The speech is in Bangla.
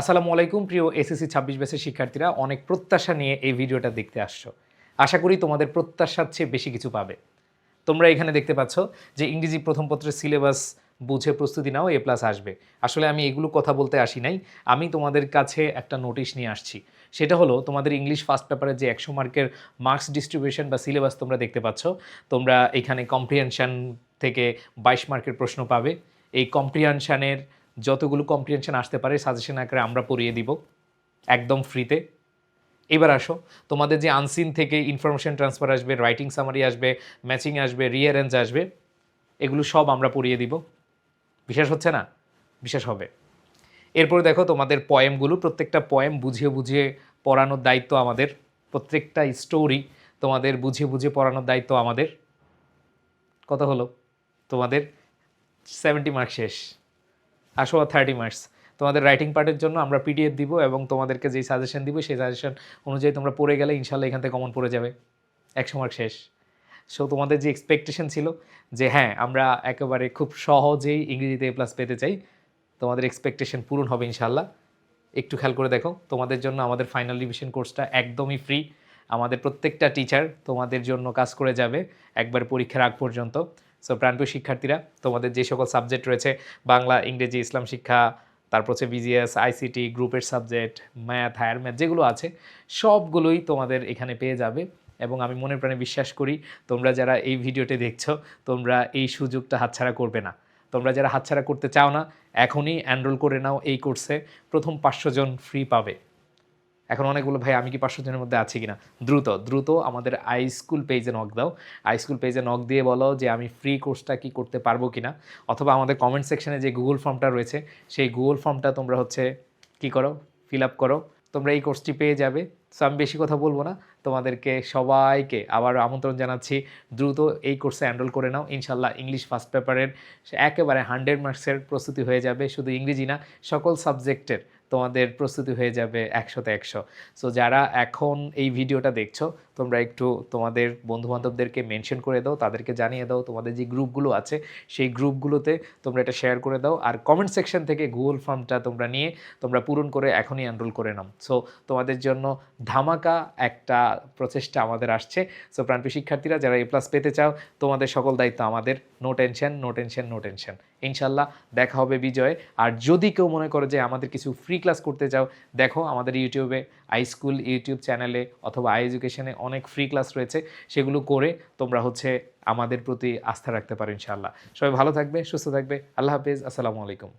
আসসালামু আলাইকুম, প্রিয় এসএসসি ছাব্বিশ ব্যাচের শিক্ষার্থীরা। অনেক প্রত্যাশা নিয়ে এই ভিডিওটা দেখতে আসছো। আশা করি তোমাদের প্রত্যাশার চেয়ে বেশি কিছু পাবে। তোমরা এখানে দেখতে পাচ্ছ যে ইংরেজি প্রথম পত্রের সিলেবাস বুঝে প্রস্তুতি নাও, এ প্লাস আসবে। আসলে আমি এগুলো কথা বলতে আসি নাই। আমি তোমাদের কাছে একটা নোটিশ নিয়ে আসছি। সেটা হলো, তোমাদের ইংলিশ ফার্স্ট পেপারের যে একশো মার্কের মার্কস ডিস্ট্রিবিউশন বা সিলেবাস তোমরা দেখতে পাচ্ছ, তোমরা এখানে কম্প্রিহেনশন থেকে বাইশ মার্কের প্রশ্ন পাবে। এই কম্প্রিহেনশানের যতগুলো কম্প্রিহেনশন আসতে পারে সাজেশন আকারে আমরা পড়িয়ে দিব একদম ফ্রিতে এবার আসো, তোমাদের যে আনসিন থেকে ইনফরমেশন ট্রান্সফার আসবে রাইটিং সামারি আসবে ম্যাচিং আসবে রিয়ারেঞ্জ আসবে, এগুলো সব আমরা পড়িয়ে দিব। বিশ্বাস হচ্ছে না? বিশ্বাস হবে। এরপরে দেখো তোমাদের পয়েমগুলো প্রত্যেকটা পয়েম বুঝিয়ে বুঝিয়ে পড়ানোর দায়িত্ব আমাদের। প্রত্যেকটা স্টোরি তোমাদের বুঝিয়ে বুঝিয়ে পড়ানোর দায়িত্ব আমাদের। কত হলো? তোমাদের সেভেন্টি মার্ক শেষ। আসো থার্টি মার্কস তোমাদের রাইটিং পার্টের জন্য আমরা পিডিএফ দিব এবং তোমাদেরকে যেই সাজেশন দিব, সেই সাজেশন অনুযায়ী তোমরা পড়ে গেলে ইনশাল্লাহ এখান থেকে কমন পড়ে যাবে। একশো মার্ক শেষ। সো তোমাদের যে এক্সপেকটেশন ছিল যে হ্যাঁ আমরা একেবারে খুব সহজেই ইংরেজিতে এ প্লাস পেতে চাই, তোমাদের এক্সপেকটেশন পূরণ হবে ইনশাল্লাহ। একটু খেয়াল করে দেখো, তোমাদের জন্য আমাদের ফাইনাল রিভিশন কোর্সটা একদমই ফ্রি আমাদের প্রত্যেকটা টিচার তোমাদের জন্য কাজ করে যাবে একবার পরীক্ষার আগ পর্যন্ত। সো প্রাণপ্রিয় শিক্ষার্থীরা, তোমাদের যে সকল সাবজেক্ট রয়েছে, বাংলা, ইংরেজি, ইসলাম শিক্ষা, তারপর হচ্ছে বিজিএস আইসিটি গ্রুপের সাবজেক্ট ম্যাথ হায়ার ম্যাথ যেগুলো আছে, সবগুলোই তোমাদের এখানে পেয়ে যাবে। এবং আমি মনে প্রাণে বিশ্বাস করি, তোমরা যারা এই ভিডিওটি দেখছ, তোমরা এই সুযোগটা হাতছাড়া করবে না। তোমরা যারা হাতছাড়া করতে চাও না, এখনই এনরোল করে নাও এই কোর্সে প্রথম পাঁচশো জন ফ্রি পাবে। এখন অনেকগুলো ভাই, আমি কি পাঁচশো জনের মধ্যে আছি কিনা? দ্রুত দ্রুত আমাদের আই স্কুল পেজে নক দাও। আই স্কুল পেজে নক দিয়ে বলো যে আমি ফ্রি কোর্সটা কি করতে পারব কিনা? অথবা আমাদের কমেন্ট সেকশনে যে গুগল ফর্মটা রয়েছে, সেই গুগল ফর্মটা তোমরা হচ্ছে কি করো? ফিল আপ করো। তোমরা এই কোর্সটি পেয়ে যাবে। সো আমি বেশি কথা বলব না। তোমাদেরকে সবাইকে আবার আমন্ত্রণ জানাচ্ছি। দ্রুত এই কোর্সে এনরোল করে নাও। ইনশাল্লাহ ইংলিশ ফার্স্ট পেপারের একেবারে হান্ড্রেড মার্কসের প্রস্তুতি হয়ে যাবে। শুধু ইংরেজি না, সকল সাবজেক্টের তোমাদের প্রস্তুতি হয়ে যাবে একশোতে একশো। সো যারা এখন এই ভিডিওটা দেখছ, তোমরা একটু তোমাদের বন্ধুবান্ধবদেরকে মেনশন করে দাও, তাদেরকে জানিয়ে দাও তোমাদের যে গ্রুপগুলো আছে, সেই গ্রুপগুলোতে তোমরা এটা শেয়ার করে দাও। আর কমেন্ট সেকশন থেকে গুগল ফর্মটা তোমরা নিয়ে, তোমরা পূরণ করে এখনই এনরোল করে নাও। সো তোমাদের জন্য ধামাকা একটা প্রচেষ্টা আমাদের আসছে। সো প্রাণপ্রিয় শিক্ষার্থীরা, যারা এ প্লাস পেতে চাও, তোমাদের সকল দায়িত্ব আমাদের। No tension no tension no tension ইনশাল্লাহ দেখা হবে বিজয়। আর যদি কেউ মনে করে যে আমাদের কিছু ফ্রি ক্লাস করতে চাও, দেখো আমাদের ইউটিউবে আই স্কুল ইউটিউব চ্যানেলে অথবা আই এডুকেশনে অনেক ফ্রি ক্লাস রয়েছে। সেগুলো করে তোমরা হচ্ছে আমাদের প্রতি আস্থা রাখতে পারো ইনশাল্লাহ সবাই ভালো থাকবে, সুস্থ থাকবে। আল্লাহ হাফিজ, আসসালামু আলাইকুম।